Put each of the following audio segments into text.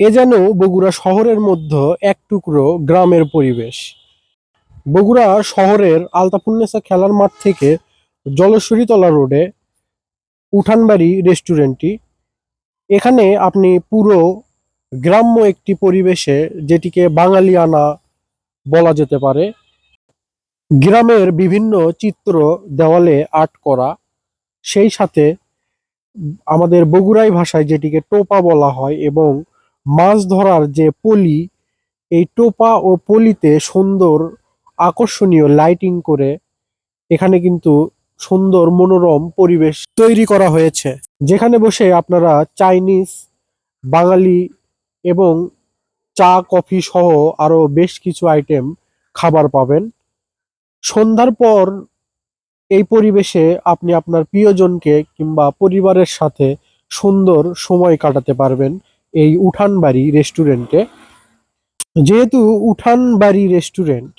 এ যেন বগুড়া শহরের মধ্যে এক টুকরো গ্রামের পরিবেশ। বগুড়া শহরের আলতাপুন্নেসা খেলার মাঠ থেকে জলেশ্বরীতলা রোডে উঠানবাড়ি রেস্টুরেন্টটি। এখানে আপনি পুরো গ্রাম্য একটি পরিবেশে যেটিকে বাঙালিয়ানা বলা যেতে পারে। গ্রামের বিভিন্ন চিত্র দেওয়ালে আর্ট করা। সেই সাথে আমাদের বগুড়াই ভাষায় যেটিকে টোপা বলা হয় এবং মাছ ধরার যে পলি, এই টোপা ও পলিতে সুন্দর আকর্ষণীয় লাইটিং করে এখানে কিন্তু সুন্দর মনোরম পরিবেশ তৈরি করা হয়েছে। যেখানে বসে আপনারা চাইনিজ বাঙালি এবং চা, কফি সহ আরও বেশ কিছু আইটেম খাবার পাবেন। সন্ধ্যার পর এই পরিবেশে আপনি আপনার প্রিয়জনকে কিংবা পরিবারের সাথে সুন্দর সময় কাটাতে পারবেন। এই উঠান বাড়ি রেস্টুরেন্টে যেহেতু উঠান বাড়ি রেস্টুরেন্ট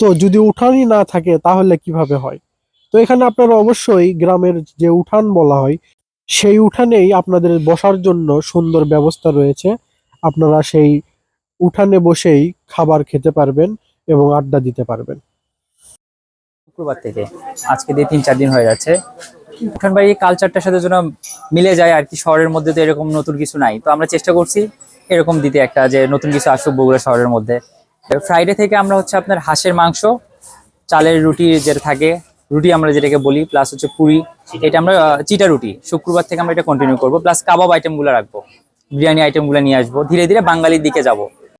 তো যদি উঠানই না থাকে তাহলে কীভাবে হয়? তো এখানে আপনারা অবশ্যই গ্রামের যে উঠান বলা হয়, সেই উঠানেই আপনাদের বসার জন্য সুন্দর ব্যবস্থা রয়েছে। আপনারা সেই উঠানে বসেই খাবার খেতে পারবেন এবং আড্ডা দিতে পারবেন। শুক্রবার থেকে। আজকে দিয়ে তিন চার দিন হয়ে যাচ্ছে উঠানবাড়ি কালচারটার সাথে যেন মিলে যায় আর কি, শহরের মধ্যে তো এরকম নতুন কিছু নাই। তো আমরা চেষ্টা করছি এরকম দিতে একটা, যে নতুন কিছু আসুক বগুড়া শহরের মধ্যে। ফ্রাইডে থেকে আমরা হচ্ছে আপনার হাঁসের মাংস, চালের রুটি যেটা থাকে, রুটি আমরা যেটাকে বলি প্লাস হচ্ছে পুরি, এটা আমরা চিটা রুটি। শুক্রবার থেকে আমরা এটা কন্টিনিউ করব প্লাস কাবাব আইটেমগুলো রাখব, বিরিয়ানি আইটেমগুলো নিয়ে আসব। ধীরে ধীরে বাঙালির দিকে যাব।